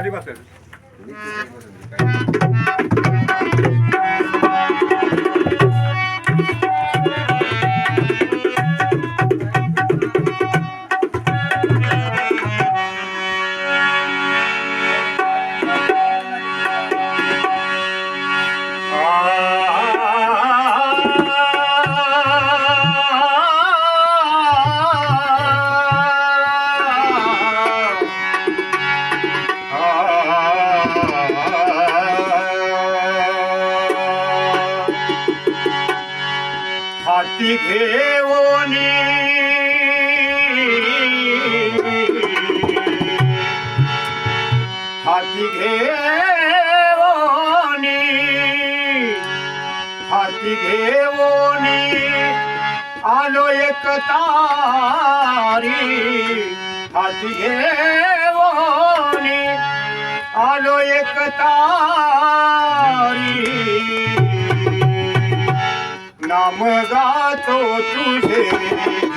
ありますよ。હાથી ઘેવો ને હાથી ઘેવો ને હાથી ઘેવો ને આલો એક તારી. હાથી ઘેવો આલો એક તારી. નામ ગાતો તું છે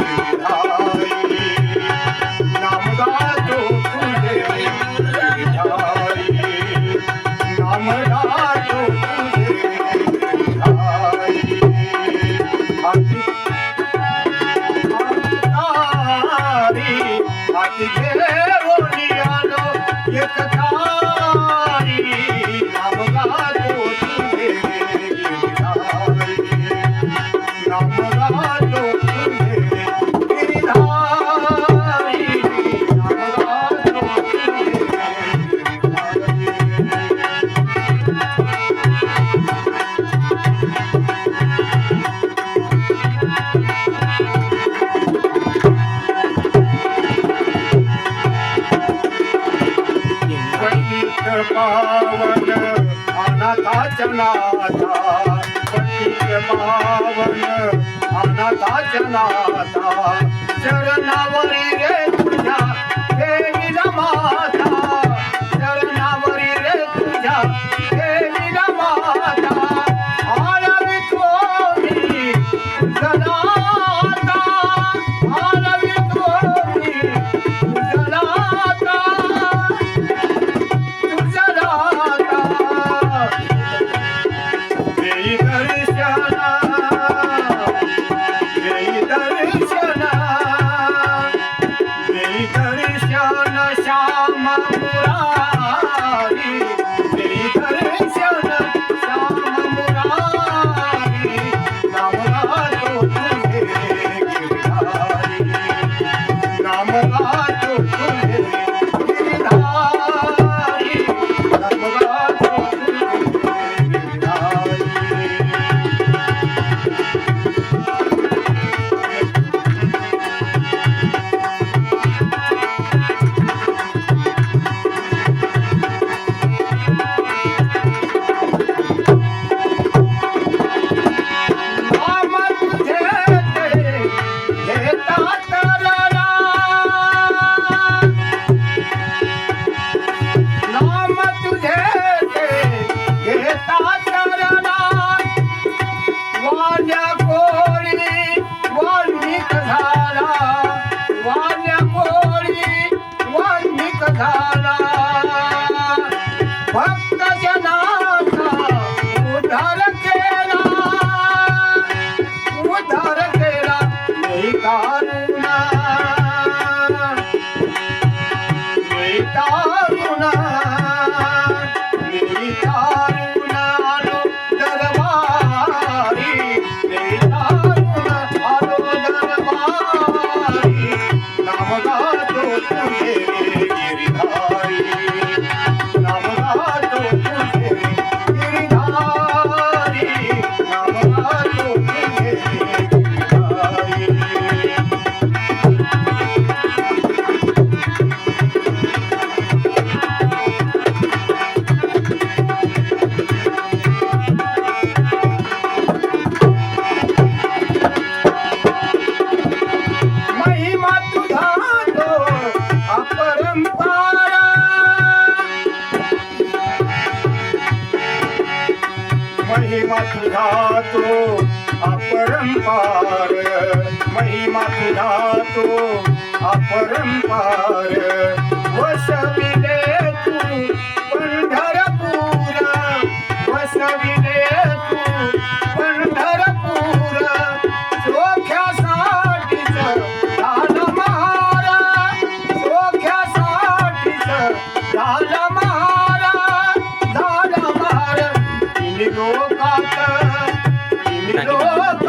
पावन अनाथाच्या नाथा पतित पावन अनाथाच्या नाथा शरणावरी रे શ્યામ મુરા 나 अपरंपार महिमा तुझा तो अपरंपार वसविले तू पंढरपूरा वसविले तू पंढरपूरा। चोख्यासाठीच लाल महारा चोख्यासाठीच लाल महारा लाल महारा लोकात लोक